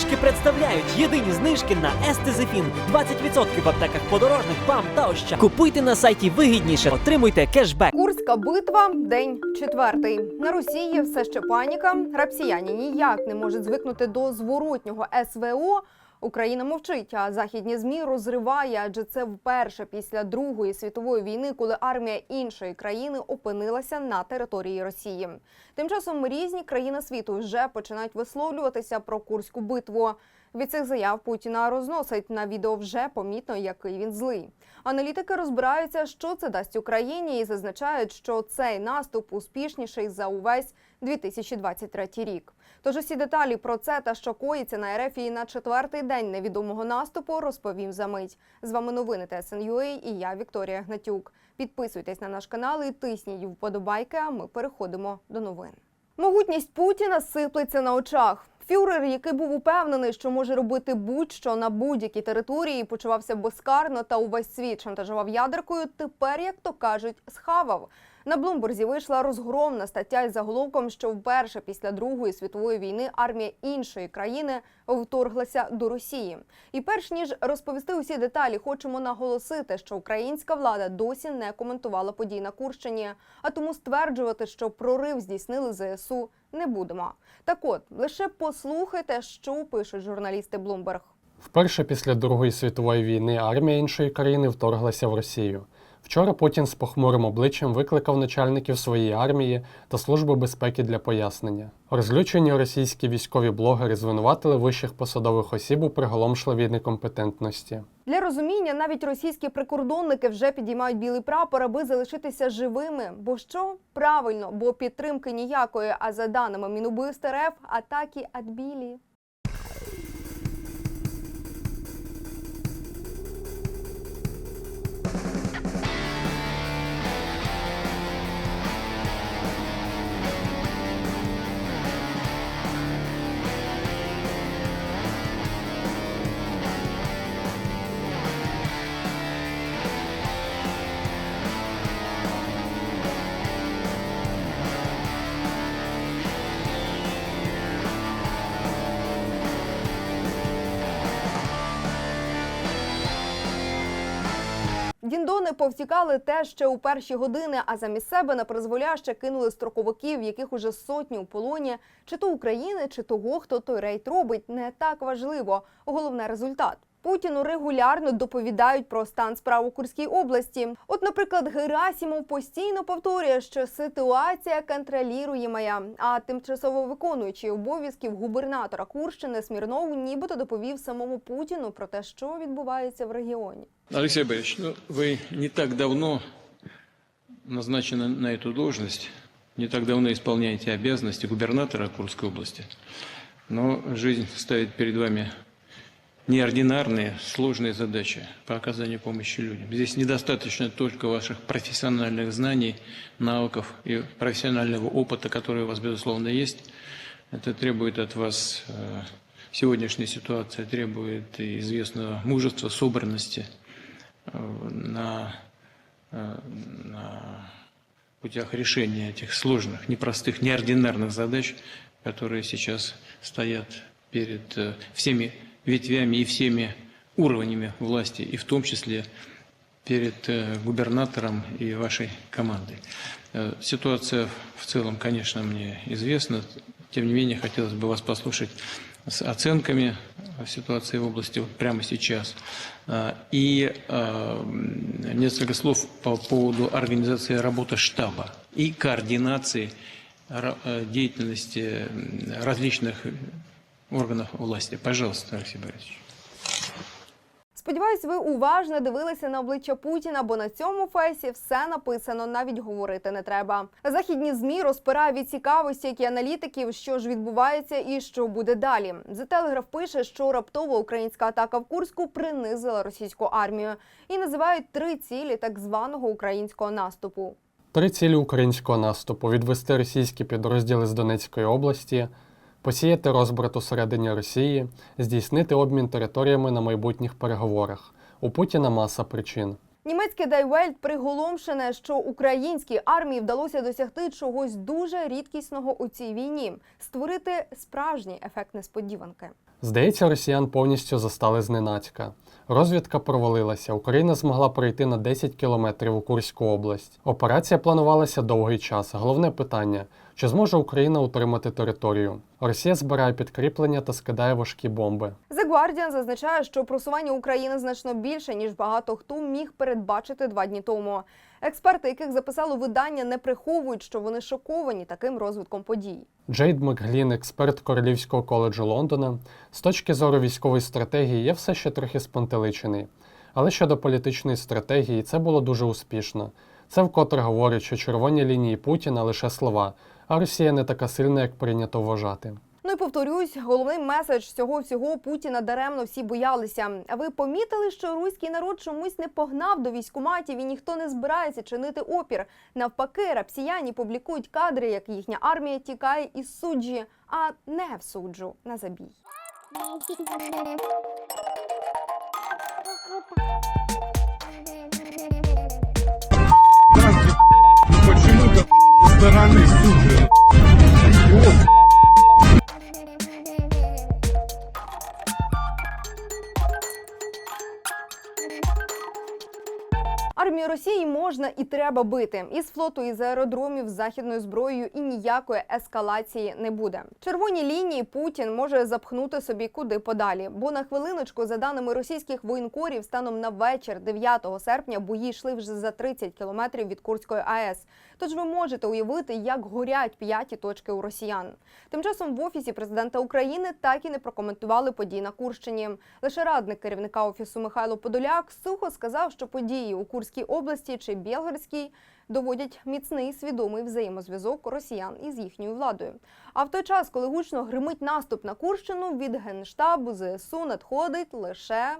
знижки представляють єдині знижки на Естезефін. 20% в аптеках подорожних, ПАМ та Оща. Купуйте на сайті вигідніше, отримуйте кешбек. Курська битва, день четвертий. На Росії все ще паніка. Рапсіяні ніяк не можуть звикнути до зворотнього СВО. Україна мовчить, а західні змі розриває, адже це вперше після Другої світової війни, коли армія іншої країни опинилася на території Росії. Тим часом різні країни світу вже починають висловлюватися про курську битву. Від цих заяв Путіна розносить на відео вже помітно, який він злий. Аналітики розбираються, що це дасть Україні, і зазначають, що цей наступ успішніший за увесь 2023 рік. Тож усі деталі про це та що коїться на Ерефії на четвертий день невідомого наступу розповім за мить. З вами новини ТСНЮА і я Вікторія Гнатюк. Підписуйтесь на наш канал і тисніть вподобайки. А ми переходимо до новин. Могутність Путіна сиплеться на очах. Фюрер, який був упевнений, що може робити будь-що на будь-якій території, почувався безкарно та увесь світ шантажував ядеркою. Тепер, як то кажуть, схавав. На Блумберзі вийшла розгромна стаття із заголовком, що вперше після Другої світової війни армія іншої країни вторглася до Росії. І перш ніж розповісти усі деталі, хочемо наголосити, що українська влада досі не коментувала подій на Курщині, а тому стверджувати, що прорив здійснили ЗСУ, не будемо. Так от лише послухайте, що пишуть журналісти Bloomberg. Вперше після Другої світової війни армія іншої країни вторглася в Росію. Вчора Путін з похмурим обличчям викликав начальників своєї армії та Служби безпеки для пояснення. Розлючені російські військові блогери звинуватили вищих посадових осіб у приголомшливій некомпетентності. Для розуміння навіть російські прикордонники вже підіймають білий прапор, аби залишитися живими. Бо що правильно, бо підтримки ніякої. А за даними Мінубивств РФ, атаки відбілі. Діндони повтікали те ще у перші години, а замість себе на призволяще кинули строковиків, яких уже сотні у полоні, чи то України, чи того, хто той рейд робить, не так важливо. Головне результат. Путіну регулярно доповідають про стан справ у Курській області. От, наприклад, Герасімов постійно повторює, що ситуація контролюємая, а тимчасово виконуючий обов'язків губернатора Курщини Смірнов нібито доповів самому Путіну про те, що відбувається в регіоні. Алексей Борисович, ну, вы не так давно назначены на эту должность, не так давно исполняете обязанности губернатора Курской области, но жизнь ставит перед вами неординарные, сложные задачи по оказанию помощи людям. Здесь недостаточно только ваших профессиональных знаний, навыков и профессионального опыта, который у вас, безусловно, есть. Это требует от вас, э, сегодняшняя ситуация требует известного мужества, собранности э, на, э, на путях решения этих сложных, непростых, неординарных задач, которые сейчас стоят перед всеми ветвями и всеми уровнями власти, и в том числе перед э, губернатором и вашей командой. Э, Ситуация в целом, конечно, мне известна. Тем не менее, хотелось бы вас послушать с оценками ситуации в области вот прямо сейчас. Э, И несколько слов по поводу организации работы штаба и координации деятельности различных органов власти. Пожалуйста, Алексей Борисович. Сподіваюсь, ви уважно дивилися на обличчя Путіна, бо на цьому фейсі все написано, навіть говорити не треба. Західні змі розпирають від цікавості, як і аналітиків, що ж відбувається і що буде далі. The Telegraph пише, що раптова українська атака в Курську принизила російську армію і називають три цілі так званого українського наступу. Три цілі українського наступу: відвести російські підрозділи з Донецької області, посіяти розбрат усередині Росії, здійснити обмін територіями на майбутніх переговорах. У Путіна маса причин. Німецьке Дайвельт приголомшене, що українській армії вдалося досягти чогось дуже рідкісного у цій війні створити справжній ефект несподіванки. Здається, росіян повністю застали зненацька. Розвідка провалилася. Україна змогла пройти на 10 кілометрів у Курську область. Операція планувалася довгий час. Головне питання: чи зможе Україна утримати територію? Росія збирає підкріплення та скидає важкі бомби. The Guardian зазначає, що просування України значно більше ніж багато хто міг передбачити два дні тому. Експерти, яких записало видання, не приховують, що вони шоковані таким розвитком подій. Джейд Макглін, експерт Королівського коледжу Лондона, з точки зору військової стратегії є все ще трохи спантеличений. Але щодо політичної стратегії, це було дуже успішно. Це вкотре говорить, що червоні лінії Путіна лише слова, а Росія не така сильна, як прийнято вважати. Ну і повторюсь, головний меседж цього всього Путіна даремно всі боялися. А ви помітили, що руський народ чомусь не погнав до військкоматів і ніхто не збирається чинити опір. Навпаки, рапсіяні публікують кадри, як їхня армія тікає із суджі, а не в суджу на забій. Почему-то стороны суджи. Армію Росії можна і треба бити із флоту, із аеродромів з західною зброєю, і ніякої ескалації не буде. Червоні лінії Путін може запхнути собі куди подалі. Бо на хвилиночку, за даними російських воєнкорів, станом на вечір 9 серпня бої йшли вже за 30 кілометрів від Курської АЕС. Тож ви можете уявити, як горять п'яті точки у росіян. Тим часом в офісі президента України так і не прокоментували події на Курщині. Лише радник керівника офісу Михайло Подоляк сухо сказав, що події у Курській області чи Білгородській доводять міцний свідомий взаємозв'язок росіян із їхньою владою. А в той час, коли гучно гримить наступ на Курщину, від генштабу ЗСУ надходить лише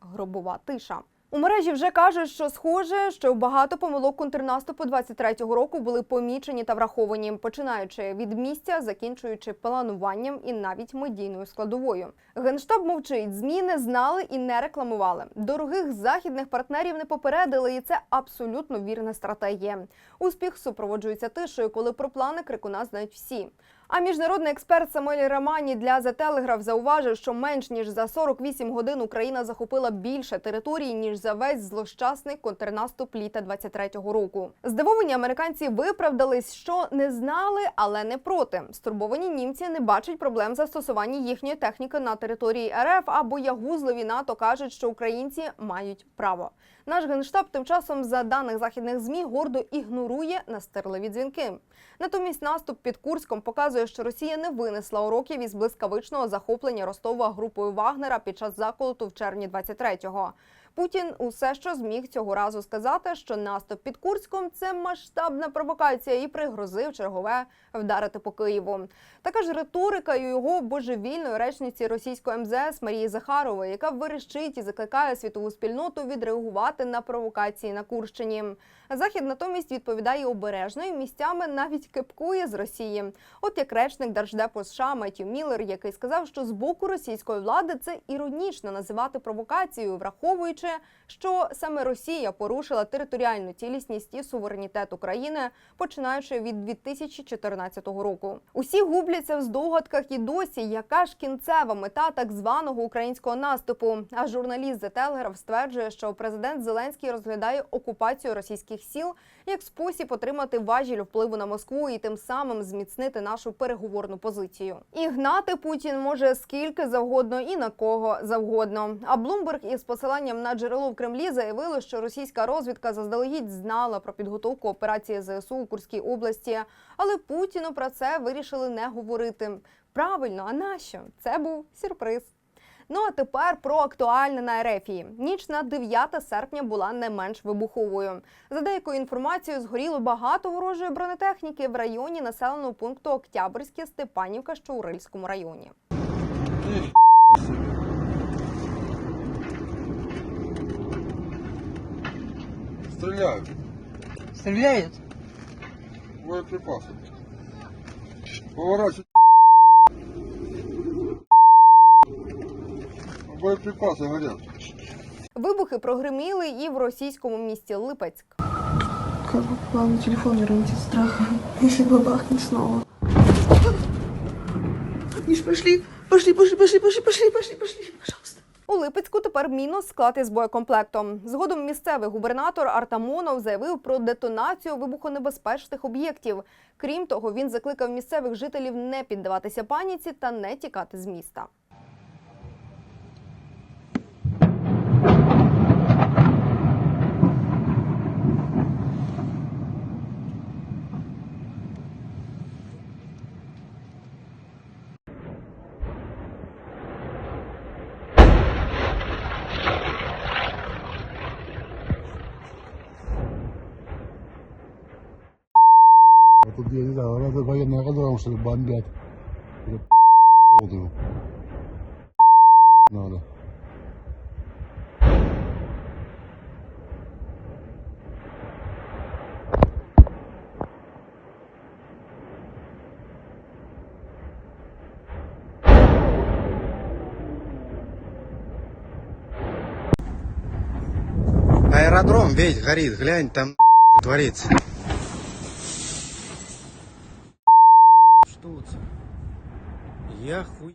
гробова тиша. У мережі вже кажуть, що схоже, що багато помилок контрнаступу 23-го року були помічені та враховані, починаючи від місця, закінчуючи плануванням і навіть медійною складовою. Генштаб мовчить, змі не знали і не рекламували. Дорогих західних партнерів не попередили, і це абсолютно вірна стратегія. Успіх супроводжується тишою, коли про плани крикуна знають всі. А міжнародний експерт Самуель Рамані для The Telegraph зауважив, що менш ніж за 48 годин Україна захопила більше територій ніж за весь злощасний контрнаступ літа 23-го року. Здивовані американці виправдались, що не знали, але не проти. Стурбовані німці не бачать проблем застосування їхньої техніки на території РФ, а боягузливі НАТО кажуть, що українці мають право. Наш генштаб тим часом, за даних західних змі, гордо ігнорує настирливі дзвінки. Натомість наступ під Курском показує, що Росія не винесла уроків із блискавичного захоплення Ростова групою Вагнера під час заколоту в червні 23-го. Путін усе, що зміг цього разу сказати, що наступ під Курськом це масштабна провокація і пригрозив чергове вдарити по Києву. Така ж риторика і його божевільної речниці російської МЗС Марії Захарової, яка верещить і закликає світову спільноту відреагувати на провокації на Курщині. Захід натомість відповідає обережно і місцями навіть кепкує з Росії. От як речник Держдепу США Меттью Міллер, який сказав, що з боку російської влади це іронічно називати провокацією, враховуючи, що саме Росія порушила територіальну цілісність і суверенітет України, починаючи від 2014 року. Усі губляться в здогадках і досі, яка ж кінцева мета так званого українського наступу. А журналіст The Telegraph стверджує, що президент Зеленський розглядає окупацію російських сіл як спосіб отримати важіль впливу на Москву і тим самим зміцнити нашу переговорну позицію. І гнати Путін може скільки завгодно і на кого завгодно. А Блумберг із посиланням на джерело в Кремлі заявили, що російська розвідка заздалегідь знала про підготовку операції ЗСУ у Курській області, але Путіну про це вирішили не говорити. Правильно, а нащо? Це був сюрприз. Ну а тепер про актуальне на Ерефії. Ніч на 9 серпня була не менш вибуховою. За деякою інформацією, згоріло багато ворожої бронетехніки в районі населеного пункту Октябрьське Степанівка, що у Рильському районі. Стреляют. Стреляют? Боеприпасы. Поворачивай. Боеприпасы горят. Вибухи прогреміли і в російському місті Липецьк. На телефон, верните страха, если бабахнет снова. Миш, пошли. Пошли, пошли, пошли, пошли, пошли, пошли, пошли, пожалуйста. У Липецьку тепер мінус склад із боєкомплектом. Згодом місцевий губернатор Артамонов заявив про детонацію вибухонебезпечних об'єктів. Крім того, він закликав місцевих жителів не піддаватися паніці та не тікати з міста. Военный аэродром, что ли, бомбят. Надо. Аэродром весь горит, глянь, там творится. Я хуй.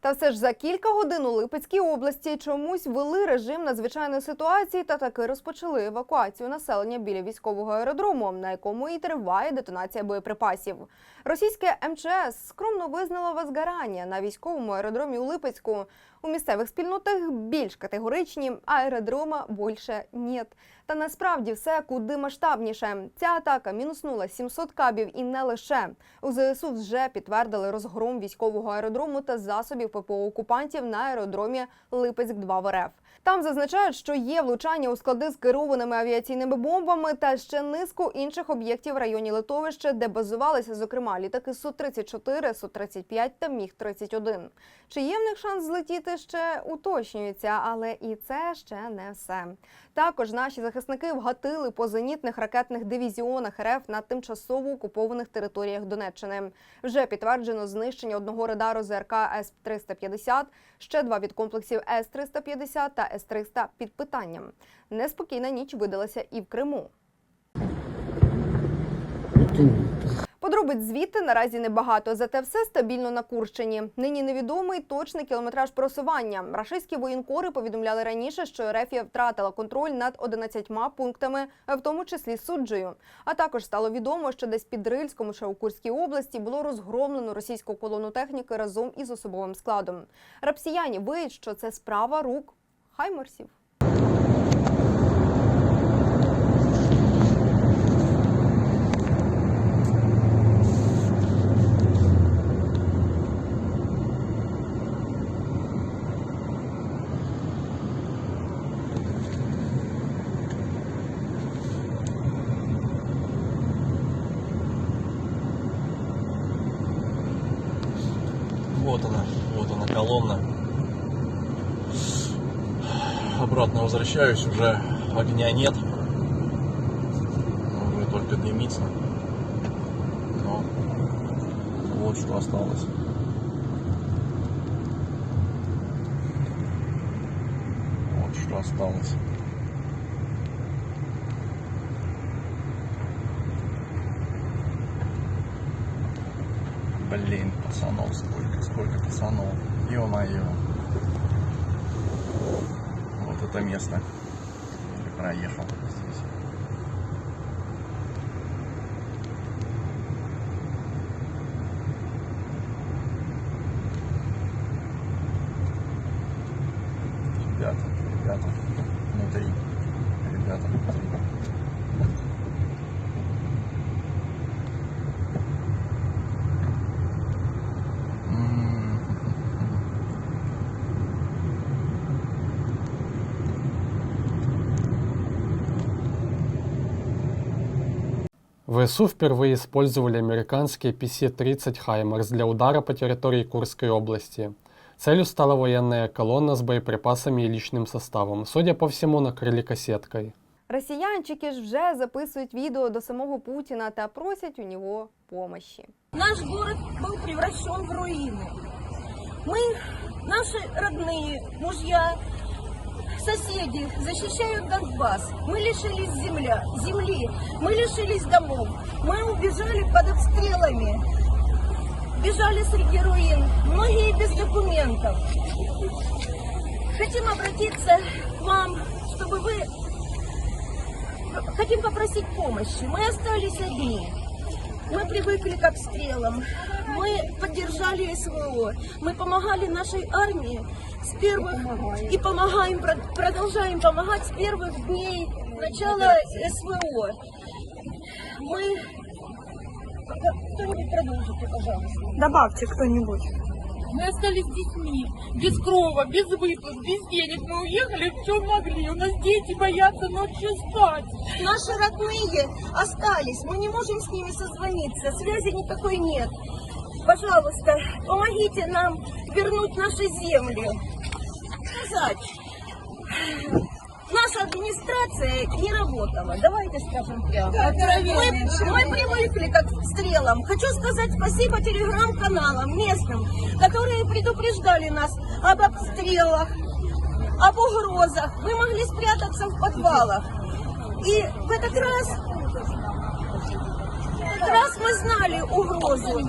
Та все ж за кілька годин у Липецькій області чомусь ввели режим надзвичайної ситуації та таки розпочали евакуацію населення біля військового аеродрому, на якому і триває детонація боєприпасів. Російське МЧС скромно визнало возгорання на військовому аеродромі у Липецьку. У місцевих спільнотах більш категоричні аеродрома більше нет. Та насправді все куди масштабніше. Ця атака мінуснула 700 кабів і не лише. У ЗСУ вже підтвердили розгром військового аеродрому та засобів ППО окупантів на аеродромі Липецьк 2 в РФ. Там зазначають, що є влучання у склади з керованими авіаційними бомбами та ще низку інших об'єктів в районі литовища, де базувалися, зокрема, літаки Су-34, Су-35 та Міг-31. Чи є в них шанс злетіти ще уточнюється, але і це ще не все. Також наші захисники вгатили по зенітних ракетних дивізіонах РФ на тимчасово окупованих територіях Донеччини. Вже підтверджено знищення одного радару ЗРК С-350, ще два від комплексів С-350 та С-300 під питанням. Неспокійна ніч видалася і в Криму. Подробиць звідти наразі небагато, зате все стабільно на Курщині. Нині невідомий точний кілометраж просування. Рашистські воєнкори повідомляли раніше, що Рефія втратила контроль над 11 пунктами, в тому числі суджею. А також стало відомо, що десь під Рильськом, що у Курській області, було розгромлено російську колону техніки разом із особовим складом. Рапсіяні виють, що це справа рук хайморсів. Вот она, вот она колонна. Обратно возвращаюсь, уже огня нет. Уже только дымится. Но вот что осталось. Вот что осталось. Блин, пацанов сколько, сколько пацанов. Ё-моё. Место. Проехал здесь. ВСУ впервые использовали американские PC-30 «Хаймерс» для удара по территории Курской области. Целью стала военная колонна с боеприпасами и личным составом. Судя по всему, накрыли кассеткой. Росіянчики ж вже записують відео до самого Путіна та просять у нього помощі. Наш город был превращен в руины. Мы, наши родные, мужья, Соседи защищают Донбасс. Мы лишились земля, земли, мы лишились домов. Мы убежали под обстрелами. бежали среди руин, многие без документов. Хотим обратиться к вам, чтобы вы... Хотим попросить помощи. Мы остались одни. Мы привыкли к обстрелам. Мы поддержали СВО. Мы помогали нашей армии с первых и помогаем, прод- продолжаем помогать с первых дней начала СВО. Мы... Кто-нибудь продолжите, пожалуйста. Добавьте кто-нибудь. Мы остались с детьми, без крова, без выплат, без денег. Мы уехали в чем могли. У нас дети боятся ночью спать. Наши родные остались, мы не можем с ними созвониться, связи никакой нет. Пожалуйста, помогите нам вернуть наши земли. Сказать, Наша администрация не работала, давайте скажем прямо. Мы, мы привыкли к стрелам. Хочу сказать спасибо телеграм-каналам местным, которые предупреждали нас об обстрелах, об угрозах. Мы могли спрятаться в подвалах. И в этот раз, раз мы знали угрозу,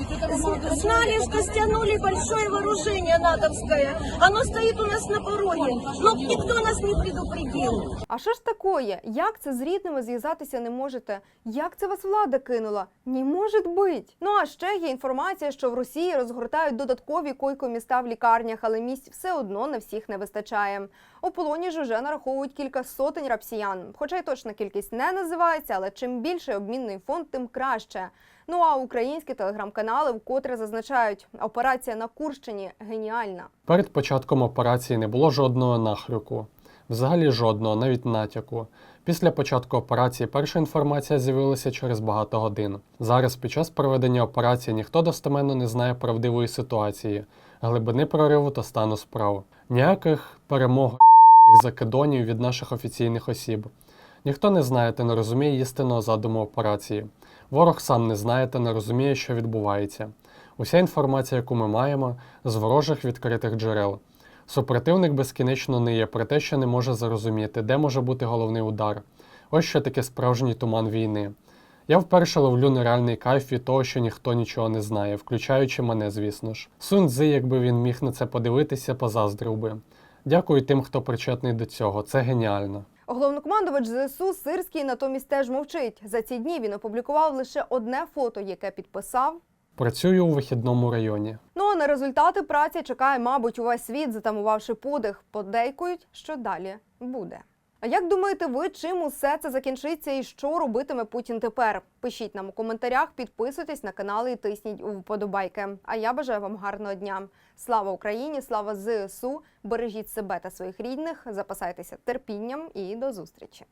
знали, что стянули большое вооружение натовское. Оно стоит у нас на пороге, но никто нас не предупредил. А що ж такое? Як це з рідними зв'язатися не можете? Як це вас влада кинула? Не може бить. Ну а ще є інформація, що в Росії розгортають додаткові койко-міста в лікарнях, але місць все одно на всіх не вистачає. У полоні ж уже нараховують кілька сотень рапсіян. Хоча й точна кількість не називається, але чим більше обмінний фонд, тим краще. Ну а українські телеграм-канали вкотре зазначають, операція на Курщині геніальна. Перед початком операції не було жодного нахрюку, взагалі жодного, навіть натяку. Після початку операції перша інформація з'явилася через багато годин. Зараз під час проведення операції ніхто достеменно не знає правдивої ситуації, глибини прориву та стану справ. Ніяких перемог закидонів від наших офіційних осіб. Ніхто не знає та не розуміє істинного задуму операції. Ворог сам не знає та не розуміє, що відбувається. Уся інформація, яку ми маємо, з ворожих відкритих джерел. Супротивник безкінечно ниє про те, що не може зрозуміти, де може бути головний удар. Ось що таке справжній туман війни. Я вперше ловлю нереальний кайф від того, що ніхто нічого не знає, включаючи мене, звісно ж. Сунь Цзи, якби він міг на це подивитися, позаздрив би. Дякую тим, хто причетний до цього. Це геніально. Головнокомандувач ЗСУ Сирський натомість теж мовчить. За ці дні він опублікував лише одне фото, яке підписав. Працюю у вихідному районі. Ну а на результати праці чекає, мабуть, увесь світ, затамувавши подих. Подейкують, що далі буде. А як думаєте ви, чим усе це закінчиться і що робитиме Путін тепер? Пишіть нам у коментарях, підписуйтесь на канали і тисніть у вподобайки. А я бажаю вам гарного дня. Слава Україні! Слава ЗСУ! Бережіть себе та своїх рідних, запасайтеся терпінням і до зустрічі!